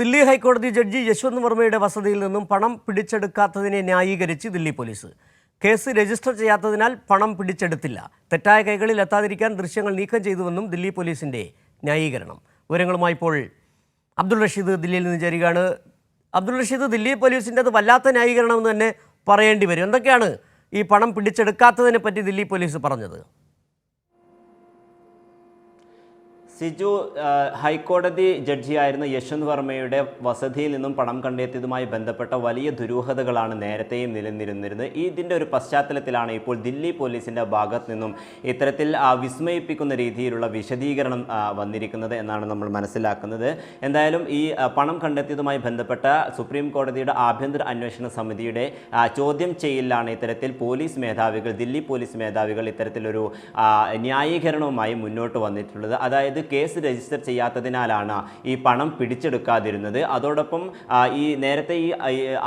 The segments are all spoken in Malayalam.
ദില്ലി ഹൈക്കോടതി ജഡ്ജി യശ്വന്ത് വർമ്മയുടെ വസതിയിൽ നിന്നും പണം പിടിച്ചെടുക്കാത്തതിനെ ന്യായീകരിച്ച് ദില്ലി പോലീസ്. കേസ് രജിസ്റ്റർ ചെയ്യാത്തതിനാൽ പണം പിടിച്ചെടുത്തില്ല. തെറ്റായ കൈകളിൽ എത്താതിരിക്കാൻ ദൃശ്യങ്ങൾ നീക്കം ചെയ്തുവെന്നും ദില്ലി പോലീസിന്റെ ന്യായീകരണം. വിവരങ്ങളുമായി ഇപ്പോൾ അബ്ദുൾ റഷീദ് ദില്ലിയിൽ നിന്ന് ചേരുകയാണ്. അബ്ദുൾ റഷീദ് ദില്ലി പോലീസിന്റെ അത് വല്ലാത്ത ന്യായീകരണം എന്ന് തന്നെ പറയേണ്ടി വരും. എന്തൊക്കെയാണ് ഈ പണം പിടിച്ചെടുക്കാത്തതിനെ പറ്റി ദില്ലി പോലീസ് പറഞ്ഞത്? സിജു ഹൈക്കോടതി ജഡ്ജിയായിരുന്ന യശ്വന്ത് വർമ്മയുടെ വസതിയിൽ നിന്നും പണം കണ്ടെത്തിയതുമായി ബന്ധപ്പെട്ട വലിയ ദുരൂഹതകളാണ് നേരത്തെയും നിലനിന്നിരുന്നത് ഇതിന്റെ ഒരു പശ്ചാത്തലത്തിലാണ് ഇപ്പോൾ ദില്ലി പോലീസിന്റെ ഭാഗത്ത് നിന്നും ഇത്തരത്തിൽ വിസ്മയിപ്പിക്കുന്ന രീതിയിലുള്ള വിശദീകരണം വന്നിരിക്കുന്നത് എന്നാണ് നമ്മൾ മനസ്സിലാക്കുന്നത്. എന്തായാലും ഈ പണം കണ്ടെത്തിയതുമായി ബന്ധപ്പെട്ട സുപ്രീം കോടതിയുടെ ആഭ്യന്തര അന്വേഷണ സമിതിയുടെ ചോദ്യം ചെയ്യലിലാണ് ഇത്തരത്തിൽ പോലീസ് മേധാവികൾ ദില്ലി പോലീസ് മേധാവികൾ ഇത്തരത്തിലൊരു ന്യായീകരണവുമായി മുന്നോട്ട് വന്നിട്ടുള്ളത്. അതായത് കേസ് രജിസ്റ്റർ ചെയ്യാത്തതിനാലാണ് ഈ പണം പിടിച്ചെടുക്കാതിരുന്നത്. അതോടൊപ്പം ഈ നേരത്തെ ഈ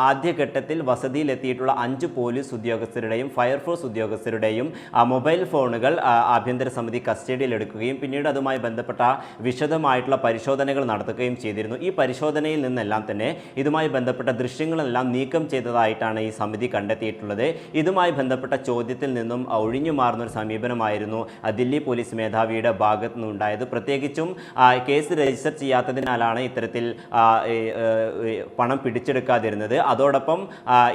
ആദ്യഘട്ടത്തിൽ വസതിയിലെത്തിയിട്ടുള്ള അഞ്ച് പോലീസ് ഉദ്യോഗസ്ഥരുടെയും ഫയർഫോഴ്സ് ഉദ്യോഗസ്ഥരുടെയും മൊബൈൽ ഫോണുകൾ ആഭ്യന്തര സമിതി കസ്റ്റഡിയിൽ എടുക്കുകയും പിന്നീട് അതുമായി ബന്ധപ്പെട്ട വിശദമായിട്ടുള്ള പരിശോധനകൾ നടത്തുകയും ചെയ്തിരുന്നു. ഈ പരിശോധനയിൽ നിന്നെല്ലാം തന്നെ ഇതുമായി ബന്ധപ്പെട്ട ദൃശ്യങ്ങളെല്ലാം നീക്കം ചെയ്തതായിട്ടാണ് ഈ സമിതി കണ്ടെത്തിയിട്ടുള്ളത്. ഇതുമായി ബന്ധപ്പെട്ട ചോദ്യത്തിൽ നിന്നും ഒഴിഞ്ഞു മാറുന്ന ഒരു സമീപനമായിരുന്നു ദില്ലി പോലീസ് മേധാവിയുടെ ഭാഗത്തു നിന്നുണ്ടായത് പ്രത്യേകിച്ചും കേസ് രജിസ്റ്റർ ചെയ്യാത്തതിനാലാണ് ഇത്തരത്തിൽ പണം പിടിച്ചെടുക്കാതിരുന്നത്. അതോടൊപ്പം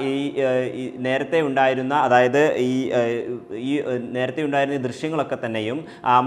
ഈ നേരത്തെ ഉണ്ടായിരുന്ന അതായത് ഈ ഈ നേരത്തെ ഉണ്ടായിരുന്ന ദൃശ്യങ്ങളൊക്കെ തന്നെയും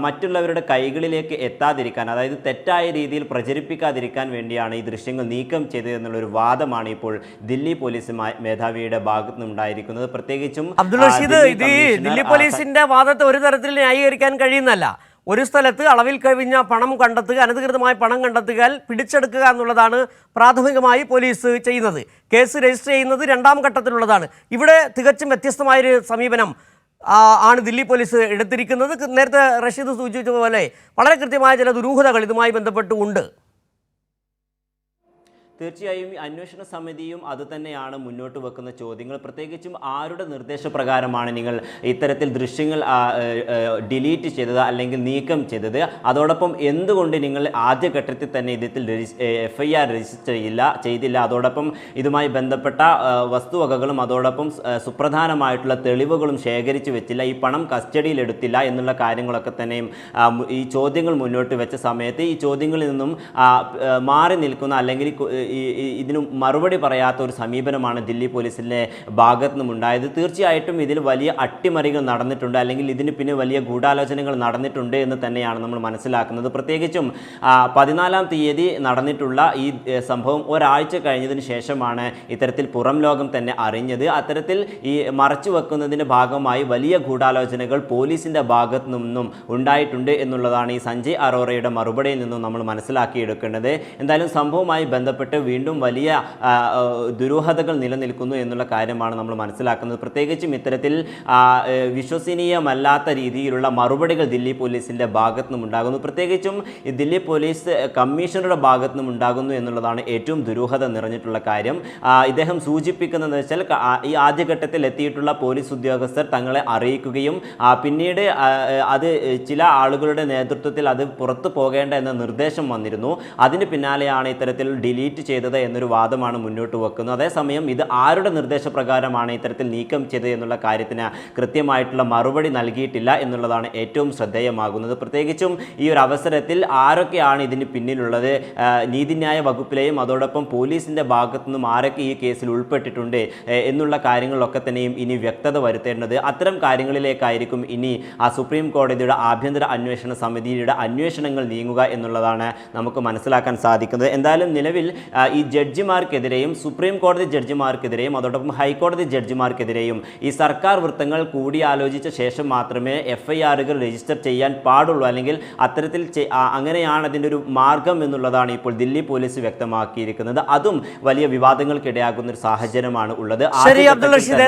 മറ്റുള്ളവരുടെ കൈകളിലേക്ക് എത്താതിരിക്കാൻ അതായത് തെറ്റായ രീതിയിൽ പ്രചരിപ്പിക്കാതിരിക്കാൻ വേണ്ടിയാണ് ഈ ദൃശ്യങ്ങൾ നീക്കം ചെയ്തതെന്നുള്ളൊരു വാദമാണ് ഇപ്പോൾ ദില്ലി പോലീസ് മേധാവിയുടെ ഭാഗത്തു നിന്നുണ്ടായിരിക്കുന്നത് പ്രത്യേകിച്ചും അബ്ദുൾ റഷീദ് ഇത് ദില്ലി പോലീസിന്റെ വാദത്തെ ഒരു തരത്തിൽ ന്യായീകരിക്കാൻ കഴിയുന്നല്ല ഒരു സ്ഥലത്ത് അളവിൽ കവിഞ്ഞ പണം കണ്ടെത്തുക അനധികൃതമായി പണം കണ്ടെത്തുക പിടിച്ചെടുക്കുക എന്നുള്ളതാണ് പ്രാഥമികമായി പോലീസ് ചെയ്യുന്നത്. കേസ് രജിസ്റ്റർ ചെയ്യുന്നത് രണ്ടാം ഘട്ടത്തിലുള്ളതാണ്. ഇവിടെ തികച്ചും വ്യത്യസ്തമായൊരു സമീപനം ആണ് ദില്ലി പോലീസ് എടുത്തിരിക്കുന്നത്. നേരത്തെ റഷീദ് സൂചിപ്പിച്ചതുപോലെ വളരെ കൃത്യമായ ചില ദുരൂഹതകൾ ഇതുമായി ബന്ധപ്പെട്ട് ഉണ്ട് തീർച്ചയായും ഈ അന്വേഷണ സമിതിയും അത് തന്നെയാണ് മുന്നോട്ട് വെക്കുന്ന ചോദ്യങ്ങൾ. പ്രത്യേകിച്ചും ആരുടെ നിർദ്ദേശപ്രകാരമാണ് നിങ്ങൾ ഇത്തരത്തിൽ ദൃശ്യങ്ങൾ ഡിലീറ്റ് ചെയ്തത് അല്ലെങ്കിൽ നീക്കം ചെയ്തത്? അതോടൊപ്പം എന്തുകൊണ്ട് നിങ്ങൾ ആദ്യഘട്ടത്തിൽ തന്നെ ഇതിൽ എഫ് ഐ ആർ രജിസ്റ്റർ ചെയ്യില്ല ചെയ്തില്ല? അതോടൊപ്പം ഇതുമായി ബന്ധപ്പെട്ട വസ്തുവകകളും അതോടൊപ്പം സുപ്രധാനമായിട്ടുള്ള തെളിവുകളും ശേഖരിച്ചു വെച്ചില്ല ഈ പണം കസ്റ്റഡിയിൽ എടുത്തില്ല എന്നുള്ള കാര്യങ്ങളൊക്കെ തന്നെയും ഈ ചോദ്യങ്ങൾ മുന്നോട്ട് വെച്ച സമയത്ത് ഈ ചോദ്യങ്ങളിൽ നിന്നും മാറി നിൽക്കുന്ന അല്ലെങ്കിൽ ഇതിന് മറുപടി പറയാത്ത ഒരു സമീപനമാണ് ദില്ലി പോലീസിന്റെ ഭാഗത്തു നിന്നും ഉണ്ടായത് തീർച്ചയായിട്ടും ഇതിൽ വലിയ അട്ടിമറികൾ നടന്നിട്ടുണ്ട് അല്ലെങ്കിൽ ഇതിന് പിന്നെ വലിയ ഗൂഢാലോചനകൾ നടന്നിട്ടുണ്ട് എന്ന് തന്നെയാണ് നമ്മൾ മനസ്സിലാക്കുന്നത്. പ്രത്യേകിച്ചും പതിനാലാം തീയതി നടന്നിട്ടുള്ള ഈ സംഭവം ഒരാഴ്ച കഴിഞ്ഞതിന് ശേഷമാണ് ഇത്തരത്തിൽ പുറം ലോകം തന്നെ അറിഞ്ഞത്. അത്തരത്തിൽ ഈ മറച്ചു വെക്കുന്നതിന്റെ ഭാഗമായി വലിയ ഗൂഢാലോചനകൾ പോലീസിന്റെ ഭാഗത്തു നിന്നും ഉണ്ടായിട്ടുണ്ട് എന്നുള്ളതാണ് ഈ സഞ്ജയ് അറോറയുടെ മറുപടിയിൽ നിന്നും നമ്മൾ മനസ്സിലാക്കിയെടുക്കേണ്ടത്. എന്തായാലും സംഭവവുമായി ബന്ധപ്പെട്ട് വീണ്ടും വലിയ ദുരൂഹതകൾ നിലനിൽക്കുന്നു എന്നുള്ള കാര്യമാണ് നമ്മൾ മനസ്സിലാക്കുന്നത്. പ്രത്യേകിച്ചും ഇത്തരത്തിൽ വിശ്വസനീയമല്ലാത്ത രീതിയിലുള്ള മറുപടികൾ ദില്ലി പോലീസിന്റെ ഭാഗത്തു നിന്നും ഉണ്ടാകുന്നു. പ്രത്യേകിച്ചും ദില്ലി പോലീസ് കമ്മീഷണറുടെ ഭാഗത്തു നിന്നും ഉണ്ടാകുന്നു എന്നുള്ളതാണ് ഏറ്റവും ദുരൂഹത നിറഞ്ഞിട്ടുള്ള കാര്യം. ഇദ്ദേഹം സൂചിപ്പിക്കുന്നത് വെച്ചാൽ ഈ ആദ്യഘട്ടത്തിൽ എത്തിയിട്ടുള്ള പോലീസ് ഉദ്യോഗസ്ഥർ തങ്ങളെ അറിയിക്കുകയും പിന്നീട് അത് ചില ആളുകളുടെ നേതൃത്വത്തിൽ അത് പുറത്തു പോകേണ്ട എന്ന നിർദ്ദേശം വന്നിരുന്നു. അതിന് പിന്നാലെയാണ് ഇത്തരത്തിൽ ഡിലീറ്റ് ചെയ്തത് എന്നൊരു വാദമാണ് മുന്നോട്ട് വെക്കുന്നത്. അതേസമയം ഇത് ആരുടെ നിർദ്ദേശപ്രകാരമാണ് ഇത്തരത്തിൽ നീക്കം ചെയ്തത് എന്നുള്ള കാര്യത്തിന് കൃത്യമായിട്ടുള്ള മറുപടി നൽകിയിട്ടില്ല എന്നുള്ളതാണ് ഏറ്റവും ശ്രദ്ധേയമാകുന്നത്. പ്രത്യേകിച്ചും ഈ ഒരു അവസരത്തിൽ ആരൊക്കെയാണ് ഇതിന് പിന്നിലുള്ളത്? നീതിന്യായ വകുപ്പിലെയും അതോടൊപ്പം പോലീസിന്റെ ഭാഗത്തു നിന്നും ആരൊക്കെ ഈ കേസിൽ ഉൾപ്പെട്ടിട്ടുണ്ട് എന്നുള്ള കാര്യങ്ങളിലൊക്കെ തന്നെയും ഇനി വ്യക്തത വരുത്തേണ്ടത് അത്തരം കാര്യങ്ങളിലേക്കായിരിക്കും ഇനി ആ സുപ്രീം കോടതിയുടെ ആഭ്യന്തര അന്വേഷണ സമിതിയുടെ അന്വേഷണങ്ങൾ നീങ്ങുക എന്നുള്ളതാണ് നമുക്ക് മനസ്സിലാക്കാൻ സാധിക്കുന്നത്. എന്തായാലും നിലവിൽ ഈ ജഡ്ജിമാർക്കെതിരെയും സുപ്രീം കോടതി ജഡ്ജിമാർക്കെതിരെയും അതോടൊപ്പം ഹൈക്കോടതി ജഡ്ജിമാർക്കെതിരെയും ഈ സർക്കാർ വൃത്തങ്ങൾ കൂടിയാലോചിച്ച ശേഷം മാത്രമേ എഫ് ഐ ആറുകൾ രജിസ്റ്റർ ചെയ്യാൻ പാടുള്ളൂ. അല്ലെങ്കിൽ അത്തരത്തിൽ അങ്ങനെയാണ് അതിന്റെ ഒരു മാർഗം എന്നുള്ളതാണ് ഇപ്പോൾ ദില്ലി പോലീസ് വ്യക്തമാക്കിയിരിക്കുന്നത്. അതും വലിയ വിവാദങ്ങൾക്കിടയാകുന്ന ഒരു സാഹചര്യമാണ് ഉള്ളത്.